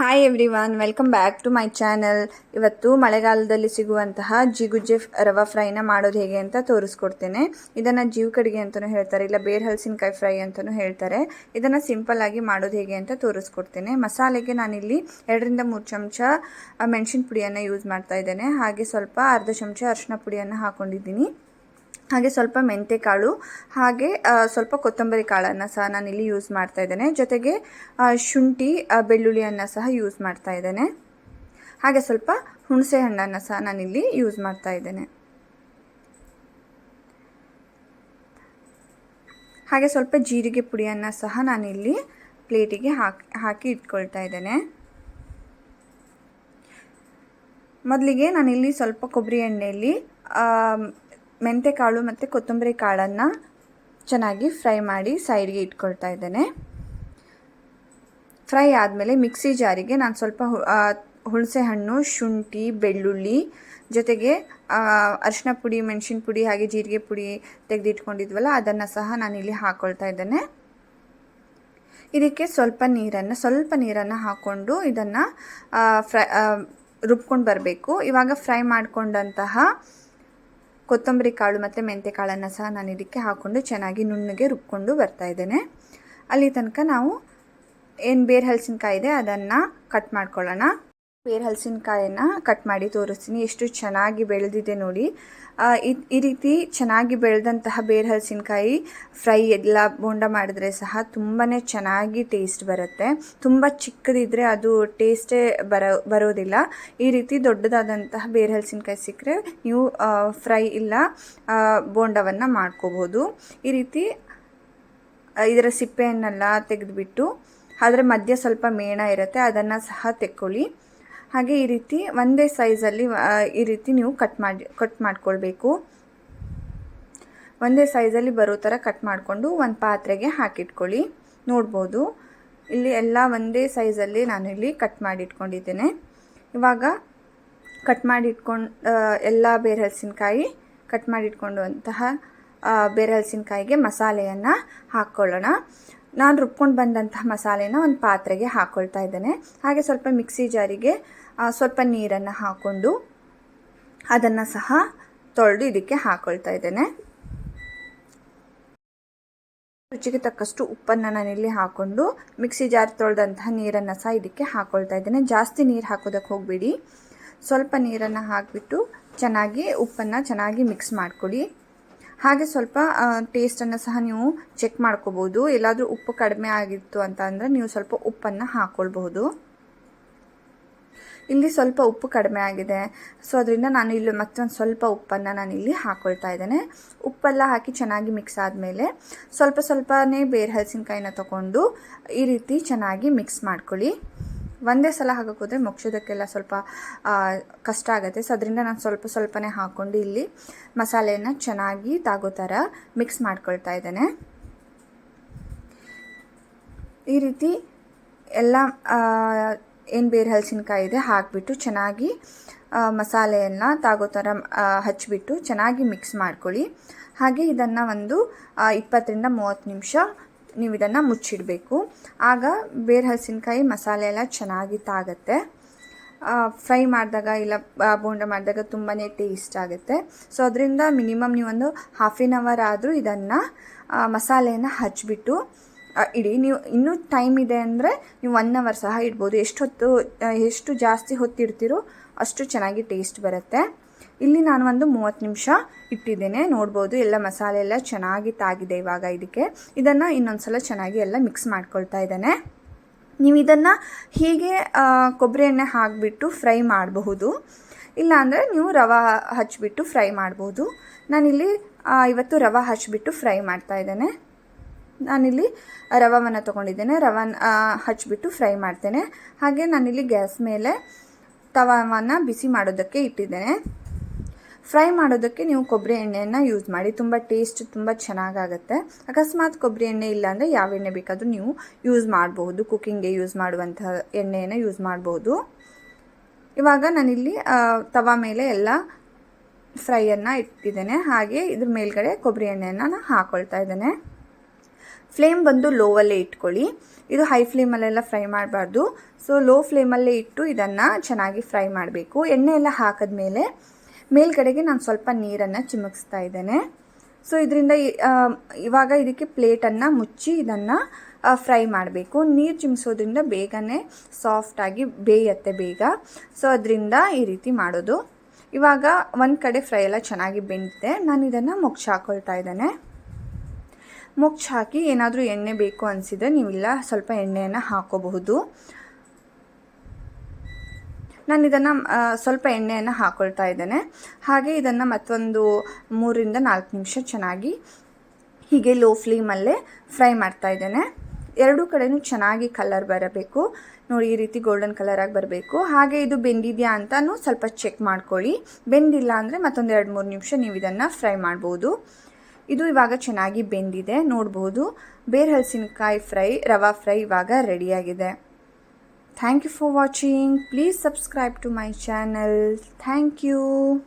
Hi everyone welcome back to my channel ಇವತ್ತು ಮಳೆಗಾಲದಲ್ಲಿ ಸಿಗುವಂತಹ ಜಿಗುಜ್ಜೆ ರವಾ ಫ್ರೈನ ಮಾಡೋದು ಹೇಗೆ ಅಂತ ತೋರಿಸ್ಕೊಡ್ತೇನೆ. ಇದನ್ನು ಜೀವ ಕಡಿಗೆ ಅಂತಲೂ ಹೇಳ್ತಾರೆ, ಇಲ್ಲ ಬೇರ್ ಹಲಸಿನಕಾಯಿ ಫ್ರೈ ಅಂತಲೂ ಹೇಳ್ತಾರೆ. ಇದನ್ನು ಸಿಂಪಲ್ ಆಗಿ ಮಾಡೋದು ಹೇಗೆ ಅಂತ ತೋರಿಸ್ಕೊಡ್ತೇನೆ. ಮಸಾಲೆಗೆ ನಾನಿಲ್ಲಿ ಎರಡರಿಂದ ಮೂರು ಚಮಚ ಮೆಣಸಿನ ಪುಡಿಯನ್ನು ಯೂಸ್ ಮಾಡ್ತಾ ಇದ್ದೇನೆ. ಹಾಗೆ ಸ್ವಲ್ಪ ಅರ್ಧ ಚಮಚ ಅರಿಶಿನ ಪುಡಿಯನ್ನು ಹಾಕೊಂಡಿದ್ದೀನಿ. ಹಾಗೆ ಸ್ವಲ್ಪ ಮೆಂತೆ ಕಾಳು ಹಾಗೆ ಸ್ವಲ್ಪ ಕೊತ್ತಂಬರಿ ಕಾಳನ್ನು ಸಹ ನಾನಿಲ್ಲಿ ಯೂಸ್ ಮಾಡ್ತಾ ಇದ್ದೇನೆ. ಜೊತೆಗೆ ಶುಂಠಿ ಬೆಳ್ಳುಳ್ಳಿಯನ್ನು ಸಹ ಯೂಸ್ ಮಾಡ್ತಾ ಇದ್ದೇನೆ. ಹಾಗೆ ಸ್ವಲ್ಪ ಹುಣಸೆ ಹಣ್ಣನ್ನು ಸಹ ನಾನಿಲ್ಲಿ ಯೂಸ್ ಮಾಡ್ತಾ ಇದ್ದೇನೆ. ಹಾಗೆ ಸ್ವಲ್ಪ ಜೀರಿಗೆ ಪುಡಿಯನ್ನು ಸಹ ನಾನಿಲ್ಲಿ ಪ್ಲೇಟಿಗೆ ಹಾಕಿ ಹಾಕಿ ಇಟ್ಕೊಳ್ತಾ ಇದ್ದೇನೆ. ಮೊದಲಿಗೆ ನಾನಿಲ್ಲಿ ಸ್ವಲ್ಪ ಕೊಬ್ಬರಿ ಎಣ್ಣೆಯಲ್ಲಿ ಮೆಂತೆ ಕಾಳು ಮತ್ತು ಕೊತ್ತಂಬರಿ ಕಾಳನ್ನು ಚೆನ್ನಾಗಿ ಫ್ರೈ ಮಾಡಿ ಸೈಡ್ಗೆ ಇಟ್ಕೊಳ್ತಾ ಇದ್ದೇನೆ. ಫ್ರೈ ಆದಮೇಲೆ ಮಿಕ್ಸಿ ಜಾರಿಗೆ ನಾನು ಸ್ವಲ್ಪ ಹುಣಸೆ ಹಣ್ಣು, ಶುಂಠಿ, ಬೆಳ್ಳುಳ್ಳಿ ಜೊತೆಗೆ ಅರಿಶಿನ ಪುಡಿ, ಮೆಣಸಿನ ಪುಡಿ ಹಾಗೆ ಜೀರಿಗೆ ಪುಡಿ ತೆಗೆದಿಟ್ಕೊಂಡಿದ್ವಲ್ಲ ಅದನ್ನು ಸಹ ನಾನು ಇಲ್ಲಿ ಹಾಕ್ಕೊಳ್ತಾ ಇದ್ದೇನೆ. ಇದಕ್ಕೆ ಸ್ವಲ್ಪ ನೀರನ್ನು ಸ್ವಲ್ಪ ನೀರನ್ನು ಹಾಕ್ಕೊಂಡು ಇದನ್ನು ಫ್ರೈ ರುಬ್ಕೊಂಡು ಬರಬೇಕು. ಇವಾಗ ಫ್ರೈ ಮಾಡಿಕೊಂಡಂತಹ ಕೊತ್ತಂಬರಿ ಕಾಳು ಮತ್ತು ಮೆಂತೆ ಕಾಳನ್ನು ಸಹ ನಾನು ಇದಕ್ಕೆ ಹಾಕ್ಕೊಂಡು ಚೆನ್ನಾಗಿ ನುಣ್ಣಗೆ ರುಬ್ಕೊಂಡು ಬರ್ತಾ ಇದ್ದೇನೆ. ಅಲ್ಲಿ ತನಕ ನಾವು ಏನು ಬೇರೆ ಹಲಸಿನಕಾಯಿ ಇದೆ ಅದನ್ನು ಕಟ್ ಮಾಡ್ಕೊಳ್ಳೋಣ. ಬೇರೆ ಹಲಸಿನಕಾಯನ್ನು ಕಟ್ ಮಾಡಿ ತೋರಿಸ್ತೀನಿ. ಎಷ್ಟು ಚೆನ್ನಾಗಿ ಬೆಳೆದಿದೆ ನೋಡಿ. ಈ- ರೀತಿ ಚೆನ್ನಾಗಿ ಬೆಳೆದಂತಹ ಬೇರ್ ಹಲಸಿನಕಾಯಿ ಫ್ರೈ ಎಲ್ಲ ಬೋಂಡ ಮಾಡಿದ್ರೆ ಸಹ ತುಂಬಾ ಚೆನ್ನಾಗಿ ಟೇಸ್ಟ್ ಬರುತ್ತೆ. ತುಂಬ ಚಿಕ್ಕದಿದ್ದರೆ ಅದು ಟೇಸ್ಟೇ ಬರೋ, ಬರೋದಿಲ್ಲ. ಈ ರೀತಿ ದೊಡ್ಡದಾದಂತಹ ಬೇರ್ ಹಲಸಿನಕಾಯಿ ಸಿಕ್ಕರೆ ನೀವು ಫ್ರೈ ಇಲ್ಲ ಬೋಂಡವನ್ನು ಮಾಡ್ಕೋಬೋದು ಈ ರೀತಿ ಇದರ ಸಿಪ್ಪೆಯನ್ನೆಲ್ಲ ತೆಗೆದುಬಿಟ್ಟು ಅದರ ಮಧ್ಯೆ ಸ್ವಲ್ಪ ಮೇಣ ಇರುತ್ತೆ, ಅದನ್ನು ಸಹ ತೆಕ್ಕೊಳ್ಳಿ. ಹಾಗೆ ಈ ರೀತಿ ಒಂದೇ ಸೈಜಲ್ಲಿ ಈ ರೀತಿ ನೀವು ಕಟ್ ಮಾಡಿ ಕಟ್ ಮಾಡ್ಕೊಳ್ಬೇಕು. ಒಂದೇ ಸೈಜಲ್ಲಿ ಬರೋ ಥರ ಕಟ್ ಮಾಡಿಕೊಂಡು ಒಂದು ಪಾತ್ರೆಗೆ ಹಾಕಿಟ್ಕೊಳ್ಳಿ. ನೋಡ್ಬೋದು. ಇಲ್ಲಿ ಎಲ್ಲ ಒಂದೇ ಸೈಜಲ್ಲಿ ನಾನು ಇಲ್ಲಿ ಕಟ್ ಮಾಡಿ ಇಟ್ಕೊಂಡಿದ್ದೇನೆ ಇವಾಗ ಕಟ್ ಮಾಡಿ ಇಟ್ಕೊಂಡು ಎಲ್ಲ ಬೇರೆ ಹಲಸಿನಕಾಯಿ ಕಟ್ ಮಾಡಿ ಇಟ್ಕೊಂಡಂತಹ ಆ, ಬೇರೆ ಹಲಸಿನಕಾಯಿಗೆ ಮಸಾಲೆಯನ್ನು ಹಾಕ್ಕೊಳ್ಳೋಣ. ನಾನು ರುಬ್ಕೊಂಡು ಬಂದಂತಹ ಮಸಾಲೆನ ಒಂದು ಪಾತ್ರೆಗೆ ಹಾಕ್ಕೊಳ್ತಾ ಇದ್ದೇನೆ. ಹಾಗೆ ಸ್ವಲ್ಪ ಮಿಕ್ಸಿ ಜಾರಿಗೆ ಸ್ವಲ್ಪ ನೀರನ್ನು ಹಾಕ್ಕೊಂಡು ಅದನ್ನು ಸಹ ತೊಳೆದು ಇದಕ್ಕೆ ಹಾಕ್ಕೊಳ್ತಾ ಇದ್ದೇನೆ. ರುಚಿಗೆ ತಕ್ಕಷ್ಟು ಉಪ್ಪನ್ನು ನಾನಿಲ್ಲಿ ಹಾಕ್ಕೊಂಡು ಮಿಕ್ಸಿ ಜಾರ್ ತೊಳೆದಂತಹ ನೀರನ್ನು ಸಹ ಇದಕ್ಕೆ ಹಾಕ್ಕೊಳ್ತಾ ಇದ್ದೇನೆ. ಜಾಸ್ತಿ ನೀರು ಹಾಕೋದಕ್ಕೆ ಹೋಗಬೇಡಿ. ಸ್ವಲ್ಪ ನೀರನ್ನು ಹಾಕಿಬಿಟ್ಟು ಚೆನ್ನಾಗಿ ಉಪ್ಪನ್ನು ಚೆನ್ನಾಗಿ ಮಿಕ್ಸ್ ಮಾಡ್ಕೊಳ್ಳಿ ಹಾಗೆ ಸ್ವಲ್ಪ ಟೇಸ್ಟನ್ನು ಸಹ ನೀವು ಚೆಕ್ ಮಾಡ್ಕೋಬೋದು ಎಲ್ಲಾದರೂ ಉಪ್ಪು ಕಡಿಮೆ ಆಗಿತ್ತು ಅಂತ ಅಂದರೆ ನೀವು ಸ್ವಲ್ಪ ಉಪ್ಪನ್ನು ಹಾಕ್ಕೊಳ್ಬಹುದು ಇಲ್ಲಿ ಸ್ವಲ್ಪ ಉಪ್ಪು ಕಡಿಮೆ ಆಗಿದೆ. ಸೊ ಅದರಿಂದ ನಾನು ಇಲ್ಲಿ ಮತ್ತೊಂದು ಸ್ವಲ್ಪ ಉಪ್ಪನ್ನು ನಾನು ಇಲ್ಲಿ ಹಾಕ್ಕೊಳ್ತಾ ಇದ್ದೇನೆ. ಉಪ್ಪೆಲ್ಲ ಹಾಕಿ ಚೆನ್ನಾಗಿ ಮಿಕ್ಸ್ ಆದಮೇಲೆ ಸ್ವಲ್ಪ ಸ್ವಲ್ಪನೇ ಬೇರೆ ಹಲಸಿನಕಾಯಿನ ತಗೊಂಡು ಈ ರೀತಿ ಚೆನ್ನಾಗಿ ಮಿಕ್ಸ್ ಮಾಡ್ಕೊಳ್ಳಿ. ಒಂದೇ ಸಲ ಹಾಕೋಕ್ಕೋದ್ರೆ ಮುಗಿಸೋದಕ್ಕೆಲ್ಲ ಸ್ವಲ್ಪ ಕಷ್ಟ ಆಗುತ್ತೆ. ಸೊ ಅದರಿಂದ ನಾನು ಸ್ವಲ್ಪ ಸ್ವಲ್ಪನೇ ಹಾಕ್ಕೊಂಡು ಇಲ್ಲಿ ಮಸಾಲೆಯನ್ನು ಚೆನ್ನಾಗಿ ತಾಗೋ ಥರ ಮಿಕ್ಸ್ ಮಾಡ್ಕೊಳ್ತಾ ಇದ್ದೇನೆ. ಈ ರೀತಿ ಎಲ್ಲ ಏನು ಬೇರೆ ಹಲಸಿನಕಾಯಿ ಇದೆ ಹಾಕಿಬಿಟ್ಟು ಚೆನ್ನಾಗಿ ಮಸಾಲೆಯನ್ನು ತಾಗೋ ಥರ ಹಚ್ಚಿಬಿಟ್ಟು ಚೆನ್ನಾಗಿ ಮಿಕ್ಸ್ ಮಾಡ್ಕೊಳ್ಳಿ. ಹಾಗೆ ಇದನ್ನು ಒಂದು ಇಪ್ಪತ್ತರಿಂದ ಮೂವತ್ತು ನಿಮಿಷ ನೀವು ಇದನ್ನು ಮುಚ್ಚಿಡಬೇಕು. ಆಗ ಬೇರೆ ಹಲಸಿನಕಾಯಿ ಮಸಾಲೆ ಎಲ್ಲ ಚೆನ್ನಾಗಿ ತಾಗತ್ತೆ. ಫ್ರೈ ಮಾಡಿದಾಗ ಇಲ್ಲ ಬೋಂಡ ಮಾಡಿದಾಗ ತುಂಬಾ ಟೇಸ್ಟ್ ಆಗುತ್ತೆ. ಸೊ, ಅದರಿಂದ ಮಿನಿಮಮ್ ನೀವೊಂದು ಹಾಫ್ ಆನ್ ಅವರ್ ಆದರೂ ಇದನ್ನು ಮಸಾಲೆಯನ್ನು ಹಚ್ಚಿಬಿಟ್ಟು ಇಡಿ. ನೀವು ಇನ್ನೂ ಟೈಮ್ ಇದೆ ಅಂದರೆ ನೀವು ಒನ್ ಅವರ್ ಸಹ ಇಡ್ಬೋದು. ಎಷ್ಟು ಹೊತ್ತು ಎಷ್ಟು ಜಾಸ್ತಿ ಹೊತ್ತಿಡ್ತೀರೋ ಅಷ್ಟು ಚೆನ್ನಾಗಿ ಟೇಸ್ಟ್ ಬರುತ್ತೆ. ಇಲ್ಲಿ ನಾನು ಒಂದು ಮೂವತ್ತು ನಿಮಿಷ ಇಟ್ಟಿದ್ದೇನೆ. ನೋಡ್ಬೋದು ಎಲ್ಲ ಮಸಾಲೆ ಎಲ್ಲ ಚೆನ್ನಾಗಿ ತಾಗಿದೆ ಇವಾಗ ಇದಕ್ಕೆ. ಇದನ್ನು ಇನ್ನೊಂದು ಸಲ ಚೆನ್ನಾಗಿ ಎಲ್ಲ ಮಿಕ್ಸ್ ಮಾಡ್ಕೊಳ್ತಾ ಇದ್ದೇನೆ. ನೀವು ಇದನ್ನು ಹೀಗೆ ಕೊಬ್ಬರಿ ಎಣ್ಣೆ ಹಾಕಿಬಿಟ್ಟು ಫ್ರೈ ಮಾಡಬಹುದು. ಇಲ್ಲಾಂದರೆ ನೀವು ರವೆ ಹಚ್ಚಿಬಿಟ್ಟು ಫ್ರೈ ಮಾಡ್ಬೋದು ನಾನಿಲ್ಲಿ ಇವತ್ತು ರವೆ ಹಚ್ಚಿಬಿಟ್ಟು ಫ್ರೈ ಮಾಡ್ತಾ ಇದ್ದೇನೆ. ನಾನಿಲ್ಲಿ ರವವನ್ನು ತೊಗೊಂಡಿದ್ದೇನೆ. ರವನ ಹಚ್ಚಿಬಿಟ್ಟು ಫ್ರೈ ಮಾಡ್ತೇನೆ. ಹಾಗೆ ನಾನಿಲ್ಲಿ ಗ್ಯಾಸ್ ಮೇಲೆ ತವವನ್ನು ಬಿಸಿ ಮಾಡೋದಕ್ಕೆ ಇಟ್ಟಿದ್ದೇನೆ. ಫ್ರೈ ಮಾಡೋದಕ್ಕೆ ನೀವು ಕೊಬ್ಬರಿ ಎಣ್ಣೆಯನ್ನು ಯೂಸ್ ಮಾಡಿ. ತುಂಬ ಟೇಸ್ಟ್ ತುಂಬ ಚೆನ್ನಾಗಾಗುತ್ತೆ. ಅಕಸ್ಮಾತ್ ಕೊಬ್ಬರಿ ಎಣ್ಣೆ ಇಲ್ಲ ಅಂದರೆ ಯಾವ ಎಣ್ಣೆ ಬೇಕಾದರೂ ನೀವು ಯೂಸ್ ಮಾಡಬಹುದು. ಕುಕ್ಕಿಂಗ್ಗೆ ಯೂಸ್ ಮಾಡುವಂತಹ ಎಣ್ಣೆಯನ್ನು ಯೂಸ್ ಮಾಡಬಹುದು. ಇವಾಗ ನಾನಿಲ್ಲಿ ತವಾ ಮೇಲೆ ಎಲ್ಲ ಫ್ರೈಯನ್ನು ಇಟ್ಟಿದ್ದೇನೆ. ಹಾಗೆ ಇದ್ರ ಮೇಲ್ಗಡೆ ಕೊಬ್ಬರಿ ಎಣ್ಣೆಯನ್ನು ನಾನು ಹಾಕೊಳ್ತಾ ಇದ್ದೇನೆ. ಫ್ಲೇಮ್ ಬಂದು ಲೋವಲ್ಲೇ ಇಟ್ಕೊಳ್ಳಿ. ಇದು ಹೈ ಫ್ಲೇಮಲ್ಲೆಲ್ಲ ಫ್ರೈ ಮಾಡಬಾರ್ದು. ಸೊ ಲೋ ಫ್ಲೇಮಲ್ಲೇ ಇಟ್ಟು ಇದನ್ನು ಚೆನ್ನಾಗಿ ಫ್ರೈ ಮಾಡಬೇಕು. ಎಣ್ಣೆ ಎಲ್ಲ ಹಾಕಿದ್ಮೇಲೆ ಮೇಲ್ಗಡೆಗೆ ನಾನು ಸ್ವಲ್ಪ ನೀರನ್ನು ಚಿಮುಕಿಸ್ತಾ ಇದ್ದೇನೆ. ಸೊ ಇದರಿಂದ ಇವಾಗ ಇದಕ್ಕೆ ಪ್ಲೇಟನ್ನು ಮುಚ್ಚಿ ಇದನ್ನು ಫ್ರೈ ಮಾಡಬೇಕು. ನೀರು ಚಿಮ್ಸೋದ್ರಿಂದ ಬೇಗನೆ ಸಾಫ್ಟಾಗಿ ಬೇಯತ್ತೆ ಬೇಗ. ಸೊ ಅದರಿಂದ ಈ ರೀತಿ ಮಾಡೋದು. ಇವಾಗ ಒಂದು ಕಡೆ ಫ್ರೈ ಎಲ್ಲ ಚೆನ್ನಾಗಿ ಬೆಂದಿದೆ ನಾನು ಇದನ್ನು ಮುಚ್ಚಿ ಹಾಕೊಳ್ತಾ ಇದ್ದೇನೆ. ಮುಚ್ಚಿ ಹಾಕಿ ಏನಾದರೂ ಎಣ್ಣೆ ಬೇಕು ಅನಿಸಿದರೆ ನೀವೆಲ್ಲ, ಸ್ವಲ್ಪ ಎಣ್ಣೆಯನ್ನು ಹಾಕೋಬಹುದು. ನಾನು ಇದನ್ನು ಸ್ವಲ್ಪ ಎಣ್ಣೆಯನ್ನು ಹಾಕೊಳ್ತಾ ಇದ್ದೇನೆ. ಹಾಗೆ ಇದನ್ನು ಮತ್ತೊಂದು ಮೂರಿಂದ ನಾಲ್ಕು ನಿಮಿಷ ಚೆನ್ನಾಗಿ ಹೀಗೆ ಲೋ ಫ್ಲೇಮಲ್ಲೇ ಫ್ರೈ ಮಾಡ್ತಾ ಇದ್ದೇನೆ. ಎರಡೂ ಕಡೆಯೂ ಚೆನ್ನಾಗಿ ಕಲರ್ ಬರಬೇಕು. ನೋಡಿ, ಈ ರೀತಿ ಗೋಲ್ಡನ್ ಕಲರಾಗಿ ಬರಬೇಕು. ಹಾಗೆ ಇದು ಬೆಂದಿದೆಯಾ ಅಂತಲೂ ಸ್ವಲ್ಪ ಚೆಕ್ ಮಾಡ್ಕೊಳ್ಳಿ. ಬೆಂದಿಲ್ಲ ಅಂದರೆ ಮತ್ತೊಂದು ಎರಡು ಮೂರು ನಿಮಿಷ ನೀವು ಇದನ್ನು ಫ್ರೈ ಮಾಡ್ಬೋದು. ಇದು ಇವಾಗ ಚೆನ್ನಾಗಿ ಬೆಂದಿದೆ, ನೋಡ್ಬೋದು. ಬೇರೆ ಹಲಸಿನಕಾಯಿ ಫ್ರೈ ರವಾ ಫ್ರೈ ಇವಾಗ ರೆಡಿಯಾಗಿದೆ Thank you for watching. Please subscribe to my channel. Thank you.